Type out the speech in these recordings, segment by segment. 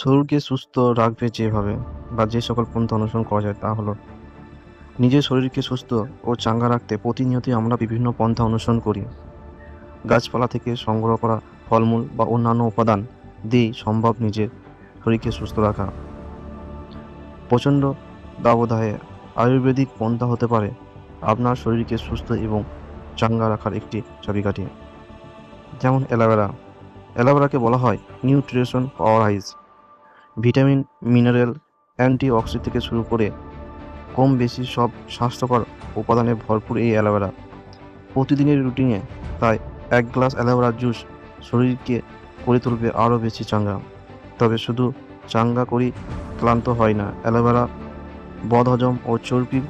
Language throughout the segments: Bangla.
শরীরকে সুস্থ রাখবে যেভাবে বা যে সকল পন্থা অনুসরণ করা যায় তা হলো নিজের শরীরকে সুস্থ ও চাঙ্গা রাখতে প্রতিনিয়তই আমরা বিভিন্ন পন্থা অনুসরণ করি। গাছপালা থেকে সংগ্রহ করা ফলমূল বা অন্যান্য উপাদান দিয়েই সম্ভব নিজের শরীরকে সুস্থ রাখা। প্রচণ্ড দাবদাহে আয়ুর্বেদিক পন্থা হতে পারে আপনার শরীরকে সুস্থ এবং চাঙ্গা রাখার একটি চাবিকাঠি। যেমন অ্যালোভেরা। অ্যালোভেরাকে বলা হয় nutrition powerhouse. Vitamin, mineral, antioxidant থেকে শুরু করে কম বেশি সব স্বাস্থ্যকর উপাদানে ভরপুর এই অ্যালোভেরা। প্রতিদিনের রুটিনে তাই এক গ্লাস অ্যালোভেরা জুস শরীরকে করে তুলবে আরও বেশি চাঙ্গা। তবে শুধু চাঙ্গা করি ক্লান্ত হয় না, অ্যালোভেরা বদহজম ও চর্বি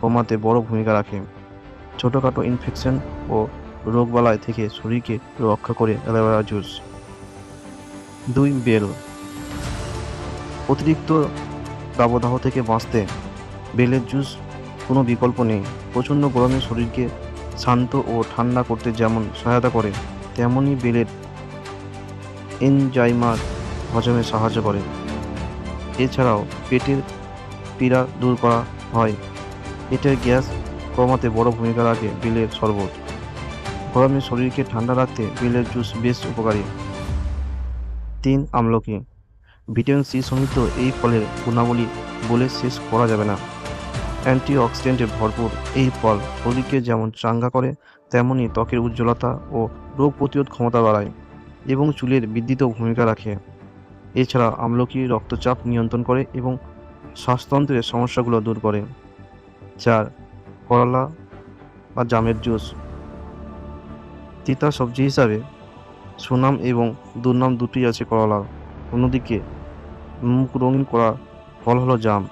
কমাতে বড় ভূমিকা রাখে। ছোটোখাটো ইনফেকশন ও রোগবালাই থেকে শরীরকে রক্ষা করে অ্যালোভেরা জুস। দুই বেল অতিরিক্ত দাবদাহ থেকে বাঁচতে বেলের জুস কোনো বিকল্প নেই। প্রচণ্ড গরমে শরীরকে শান্ত ও ঠান্ডা করতে যেমন সহায়তা করে তেমনই বেলের এনজাইমার হজমে সাহায্য করে। এছাড়াও পেটের পীড়া দূর করা হয়। পেটের গ্যাস কমাতে বড় ভূমিকা রাখে বেলের শরবত। গরমে শরীরকে ঠান্ডা রাখতে বেলের জুস বেশ উপকারী। তিন আমলকি। ভিটামিন সি সমৃদ্ধ এই ফলের গুণাবলী বলে শেষ করা যাবে না। অ্যান্টিঅক্সিডেন্টে ভরপুর এই ফল শরীরকে যেমন চাঙ্গা করে তেমনই ত্বকের উজ্জ্বলতা ও রোগ প্রতিরোধ ক্ষমতা বাড়ায় এবং চুলের বৃদ্ধিতেও ভূমিকা রাখে। এছাড়া আমলকি, রক্তচাপ নিয়ন্ত্রণ করে এবং শ্বাসতন্ত্রের সমস্যাগুলো দূর করে। চার, করলা বা জামের জুস। তিতা সবজি হিসাবে সুনাম এবং দুর্নাম দুটি আছে করলার। অন্যদিকে মুখ রঙিন করা ফল হলো জাম।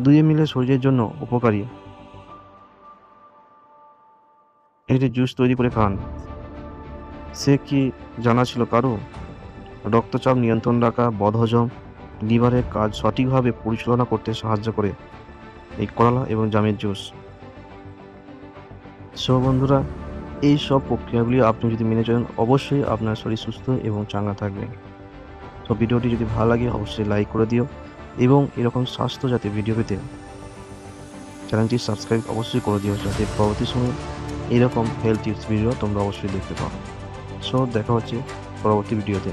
দুয়ে মিলে শরীরের জন্য উপকারী। এটি জুস তৈরি করে খান। সে কি জানা ছিল কারও? রক্তচাপ নিয়ন্ত্রণ রাখা, বদহজম লিভারের কাজ সঠিকভাবে পরিচালনা করতে সাহায্য করে। এই করলা এবং জামের জুস। সো বন্ধুরা, এই সব প্রক্রিয়াগুলি আপনি যদি মেনে চলেন, অবশ্যই আপনার শরীর সুস্থ এবং চাঙ্গা থাকবে। তো ভিডিওটি যদি ভালো লাগে, অবশ্যই লাইক করে দিও এবং এরকম স্বাস্থ্য যাতে ভিডিও পেতে চ্যানেলটি সাবস্ক্রাইব অবশ্যই করে দিও যাতে পরবর্তী সময় এরকম হেলথ টিপস ভিডিও তোমরা অবশ্যই দেখতে পাও। সো দেখা হচ্ছে পরবর্তী ভিডিওতে